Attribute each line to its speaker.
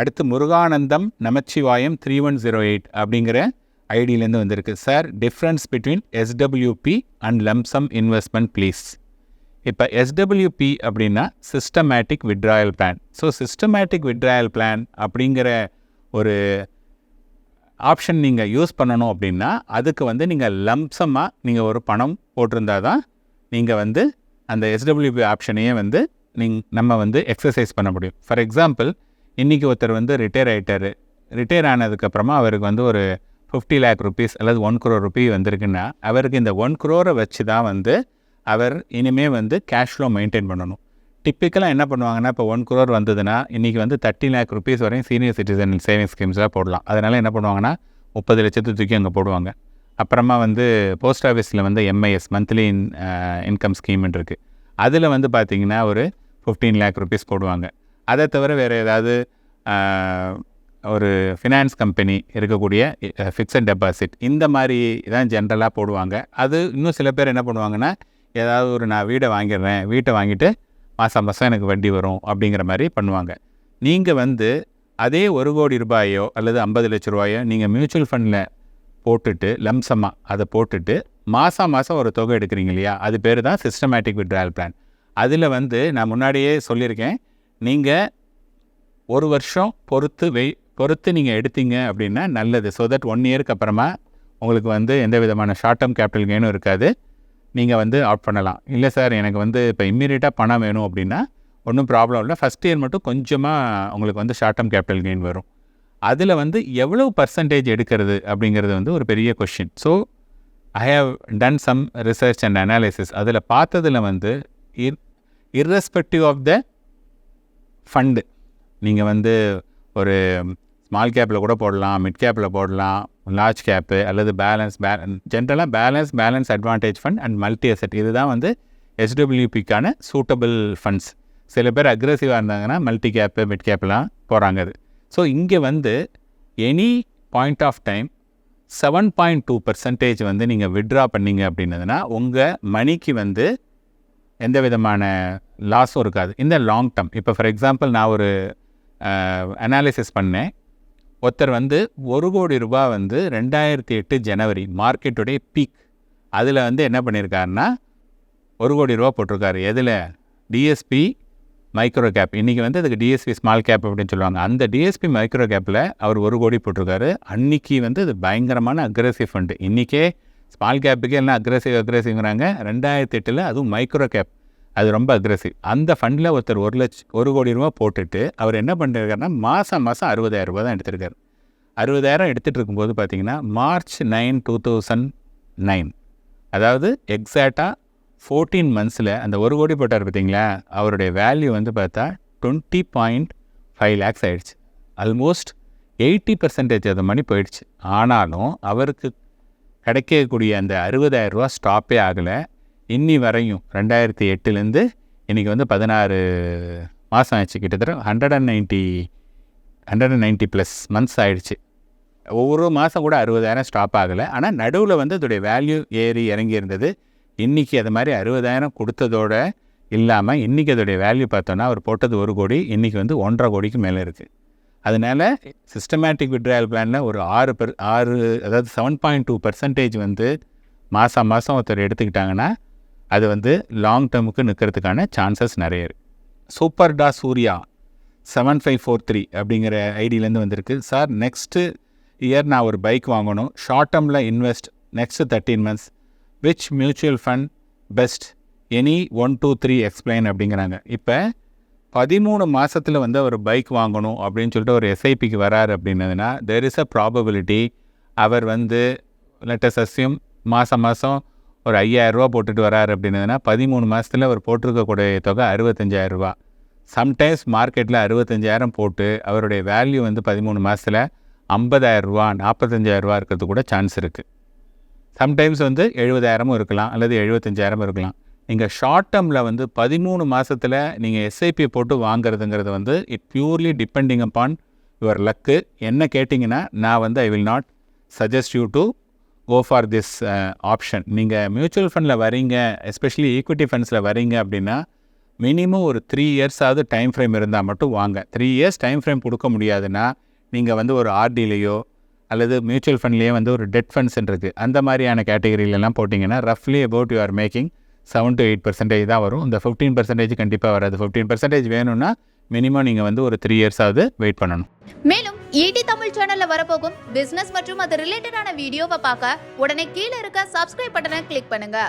Speaker 1: அடுத்து Muruganandam Namachivayam three one zero eight அப்படிங்கிற ஐடியிலேருந்து வந்திருக்கு. Sir difference between SWP and lump sum investment please இப்போ எஸ்டபிள்யூபி அப்படின்னா systematic withdrawal plan so systematic withdrawal plan அப்படிங்கிற ஒரு ஆப்ஷன் நீங்கள் யூஸ் பண்ணணும் அப்படின்னா அதுக்கு வந்து நீங்கள் லம்சமாக நீங்கள் ஒரு பணம் போட்டிருந்தா தான் நீங்கள் வந்து அந்த எஸ்டபிள்யூபி ஆப்ஷனையே வந்து நீங் நம்ம வந்து எக்ஸசைஸ் பண்ண முடியும். ஃபார் எக்ஸாம்பிள் இன்றைக்கி ஒருத்தர் வந்து ரிட்டையர் ஆகிட்டார் ரிட்டையர் ஆனதுக்கப்புறமா அவருக்கு வந்து ஒரு ஃபிஃப்டி லேக் ருபீஸ் அல்லது ஒன் குரோர் ருபி வந்திருக்குன்னா அவருக்கு இந்த ஒன் குரோரை வச்சு தான் வந்து அவர் இனிமே வந்து கேஷ் ஃப்ளோ மெயின்டைன் பண்ணணும். டிப்பிக்கலாக என்ன பண்ணுவாங்கன்னா இப்போ ஒன் குரோர் வந்ததுன்னா இன்றைக்கி வந்து தேர்ட்டி லேக் ருபீஸ் வரையும் சீனியர் சிட்டிசன் சேவிங்ஸ் ஸ்கீம்ஸாக போடலாம். அதனால் என்ன பண்ணுவாங்கன்னா முப்பது லட்சத்து தூக்கி அங்கே போடுவாங்க. அப்புறமா வந்து போஸ்ட் ஆஃபீஸில் வந்து எம்ஐஎஸ் மந்த்லி இன் இன்கம் ஸ்கீம்னு இருக்குது அதில் வந்து பார்த்திங்கன்னா ஒரு ஃபிஃப்டீன் லேக் ருபீஸ் போடுவாங்க. அதை தவிர வேறு ஏதாவது ஒரு ஃபினான்ஸ் கம்பெனி இருக்கக்கூடிய ஃபிக்ஸட் டெபாசிட் இந்த மாதிரி தான் ஜென்ரலாக போடுவாங்க. அது இன்னும் சில பேர் என்ன பண்ணுவாங்கன்னா ஏதாவது ஒரு நான் வீடை வாங்கிடுறேன் வீட்டை வாங்கிட்டு மாதம் மாதம் எனக்கு வட்டி வரும் அப்படிங்கிற மாதிரி பண்ணுவாங்க. நீங்கள் வந்து அதே ஒரு கோடி ரூபாயோ அல்லது ஐம்பது லட்ச ரூபாயோ நீங்கள் மியூச்சுவல் ஃபண்டில் போட்டுட்டு லம்சமாக அதை போட்டுட்டு மாதம் மாதம் ஒரு தொகை எடுக்கிறீங்க இல்லையா? அது பேர் தான் சிஸ்டமேட்டிக் விட்ராயல் பிளான் அதில் வந்து நான் முன்னாடியே சொல்லியிருக்கேன். நீங்கள் ஒரு வருஷம் பொறுத்து வெய் பொறுத்து நீங்கள் எடுத்தீங்க அப்படின்னா நல்லது. ஸோ தட் ஒன் இயருக்கு அப்புறமா உங்களுக்கு வந்து எந்த விதமான ஷார்ட் டேர்ம் கேபிட்டல் கெயினும் இருக்காது. நீங்கள் வந்து ஆட் பண்ணலாம். இல்லை சார் எனக்கு வந்து இப்போ இம்மீடியட்டாக பணம் வேணும் அப்படின்னா ஒன்றும் ப்ராப்ளம் இல்லை. ஃபஸ்ட் இயர் மட்டும் கொஞ்சமாக உங்களுக்கு வந்து ஷார்ட் டேர்ம் கேபிட்டல் கெயின் வரும். அதில் வந்து எவ்வளோ பர்சன்டேஜ் எடுக்கிறது அப்படிங்கிறது வந்து ஒரு பெரிய question so I have done some research and analysis அதில் பார்த்ததில் வந்து இர் இர்ரெஸ்பெக்டிவ் ஆஃப் த ஃபண்டு நீங்கள் வந்து ஒரு ஸ்மால் கேப்பில் கூட போடலாம் மிட் கேப்பில் போடலாம் லார்ஜ் கேப்பு அல்லது பேலன்ஸ் பே ஜென்ரலாக balance balance advantage fund and multi asset இதுதான் வந்து எஸ்டபிள்யூபிக்கான சூட்டபிள் ஃபண்ட்ஸ் சில பேர் அக்ரெசிவாக இருந்தாங்கன்னா மல்டி கேப்பு மிட் கேப்லாம் போகிறாங்க அது. ஸோ இங்கே வந்து any point of time seven point two percentage வந்து நீங்கள் விட்ரா பண்ணீங்க அப்படின்னதுன்னா உங்கள் மணிக்கு வந்து எந்த விதமான லாஸும் இருக்காது இந்த லாங் டேர்ம் இப்போ ஃபார் எக்ஸாம்பிள் நான் ஒரு அனாலிசிஸ் பண்ணேன். ஒருத்தர் வந்து ஒரு கோடி ரூபாய் வந்து ரெண்டாயிரத்தி எட்டு ஜனவரி மார்க்கெட்டுடைய பீக் அதில் வந்து என்ன பண்ணியிருக்காருன்னா ஒரு கோடி ரூபா போட்டிருக்காரு. எதில்? டிஎஸ்பி மைக்ரோ கேப் இன்றைக்கி வந்து அதுக்கு டிஎஸ்பி ஸ்மால் கேப் அப்படின்னு சொல்லுவாங்க. அந்த டிஎஸ்பி மைக்ரோ கேப்பில் அவர் ஒரு கோடி போட்டிருக்காரு. அன்னைக்கு வந்து அது பயங்கரமான அக்ரெசிவ் ஃபண்டு இன்றைக்கே ஸ்மால் கேப்புக்கே எல்லாம் அக்ரெசிவ் அக்ரெசிவ்ங்கிறாங்க ரெண்டாயிரத்தி எட்டில் அதுவும் மைக்ரோ கேப் அது ரொம்ப அக்ரெசிவ் அந்த ஃபண்டில் ஒருத்தர் ஒரு லட்ச ஒரு கோடி ரூபா போட்டுட்டு அவர் என்ன பண்ணிருக்காருன்னா மாதம் மாதம் அறுபதாயிரம் ரூபா தான் எடுத்திருக்காரு. அறுபதாயிரம் எடுத்துகிட்டு இருக்கும்போது பார்த்தீங்கன்னா March nine two thousand nine அதாவது எக்ஸாக்டாக ஃபோர்டீன் மந்த்ஸில் அந்த ஒரு கோடி போட்டார் பார்த்தீங்களா அவருடைய வேல்யூ வந்து பார்த்தா டுவெண்ட்டி பாயிண்ட் ஃபைவ் லேக்ஸ் ஆயிடுச்சு. ஆல்மோஸ்ட் எயிட்டி பர்சன்டேஜ் அது மணி போயிடுச்சு. ஆனாலும் அவருக்கு கிடைக்கக்கூடிய அந்த அறுபதாயிரம் ரூபா ஸ்டாப்பே ஆகலை. இன்னி வரையும் ரெண்டாயிரத்தி எட்டுலேருந்து இன்றைக்கி வந்து பதினாறு மாதம் ஆயிடுச்சு. கிட்டத்தட்ட hundred and ninety hundred and ninety plus months ஆகிடுச்சு ஒவ்வொரு மாதம் கூட அறுபதாயிரம் ஸ்டாப் ஆகலை. ஆனால் நடுவில் வந்து அதோடைய வேல்யூ ஏறி இறங்கி இருந்தது இன்றைக்கி அது மாதிரி அறுபதாயிரம் கொடுத்ததோட இல்லாமல் இன்றைக்கி அதோடைய வேல்யூ பார்த்தோன்னா அவர் போட்டது ஒரு கோடி இன்றைக்கி வந்து ஒன்றரை கோடிக்கு மேலே இருக்குது அதனால் சிஸ்டமேட்டிக் விட்ராயல் பிளானில் ஒரு ஆறு பெர் ஆறு அதாவது செவன் பாயிண்ட் டூ பர்சன்டேஜ் வந்து மாதம் மாதம் ஒருத்தர் எடுத்துக்கிட்டாங்கன்னா அது வந்து லாங் டேர்முக்கு நிற்கிறதுக்கான சான்சஸ் நிறைய இருக்குது சூப்பர் டா Surya seven five four three அப்படிங்கிற ஐடியிலேருந்து வந்திருக்கு. சார் நெக்ஸ்ட்டு இயர் நான் ஒரு பைக் வாங்கணும். ஷார்ட் டேர்மில் invest next thirteen months which mutual fund best any one two three explain அப்படிங்கிறாங்க. இப்போ பதிமூணு மாதத்தில் வந்து அவர் பைக் வாங்கணும் அப்படின்னு சொல்லிட்டு ஒரு எஸ்ஐபிக்கு வராரு அப்படின்னதுன்னா தெர் இஸ் அ ப்ராபபிலிட்டி அவர் வந்து லெட்டஸ் அஸ்யூம் மாதம் மாதம் ஒரு ஐயாயிரரூபா போட்டுட்டு வராரு அப்படின்னதுன்னா பதிமூணு மாதத்தில் அவர் போட்டிருக்கக்கூடிய தொகை அறுபத்தஞ்சாயிரம் ரூபா சம்டைம்ஸ் மார்க்கெட்டில் அறுபத்தஞ்சாயிரம் போட்டு அவருடைய வேல்யூ வந்து பதிமூணு மாதத்தில் ஐம்பதாயிரம் ரூபா நாற்பத்தஞ்சாயிரம் ரூபா இருக்கிறது கூட சான்ஸ் இருக்குது சம்டைம்ஸ் வந்து எழுபதாயிரமும் இருக்கலாம் அல்லது எழுபத்தஞ்சாயிரமும் இருக்கலாம். நீங்கள் ஷார்ட் டேர்மில் வந்து பதிமூணு மாதத்தில் நீங்கள் எஸ்ஐபி போட்டு வாங்குறதுங்கிறது வந்து it purely depending upon your luck என்ன கேட்டிங்கன்னா நான் வந்து I will not suggest you to go for this option நீங்கள் மியூச்சுவல் ஃபண்டில் வரீங்க எஸ்பெஷலி ஈக்விட்டி ஃபண்ட்ஸில் வரீங்க அப்படின்னா மினிமம் ஒரு த்ரீ இயர்ஸாவது டைம் ஃப்ரேம் இருந்தால் மட்டும் வாங்க. த்ரீ இயர்ஸ் டைம் ஃப்ரேம் கொடுக்க முடியாதுன்னா நீங்கள் வந்து ஒரு ஆர்டிலேயோ அல்லது மியூச்சுவல் ஃபண்ட்லேயே வந்து ஒரு டெட் ஃபண்ட்ஸ் இருக்குது அந்த மாதிரியான கேட்டகரியிலலாம் போட்டிங்கன்னா ரஃப்லி about you are making seven to eight percentage தான் வரும். இந்த ஃபிஃப்டீன் பர்சன்டேஜ் கண்டிப்பாக வராது. ஃபிஃப்டீன் பர்சன்டேஜ் வேணும்னா மினிமம் நீங்கள் வந்து ஒரு த்ரீ இயர்ஸாவது வெயிட் பண்ணணும்.
Speaker 2: மேலும் ஈடி தமிழ் சேனலில் வரப்போகும் பிஸ்னஸ் மற்றும் அது ரிலேட்டடான வீடியோவை பார்க்க உடனே கீழே இருக்க சப்ஸ்கிரைப் பட்டனை கிளிக் பண்ணுங்க.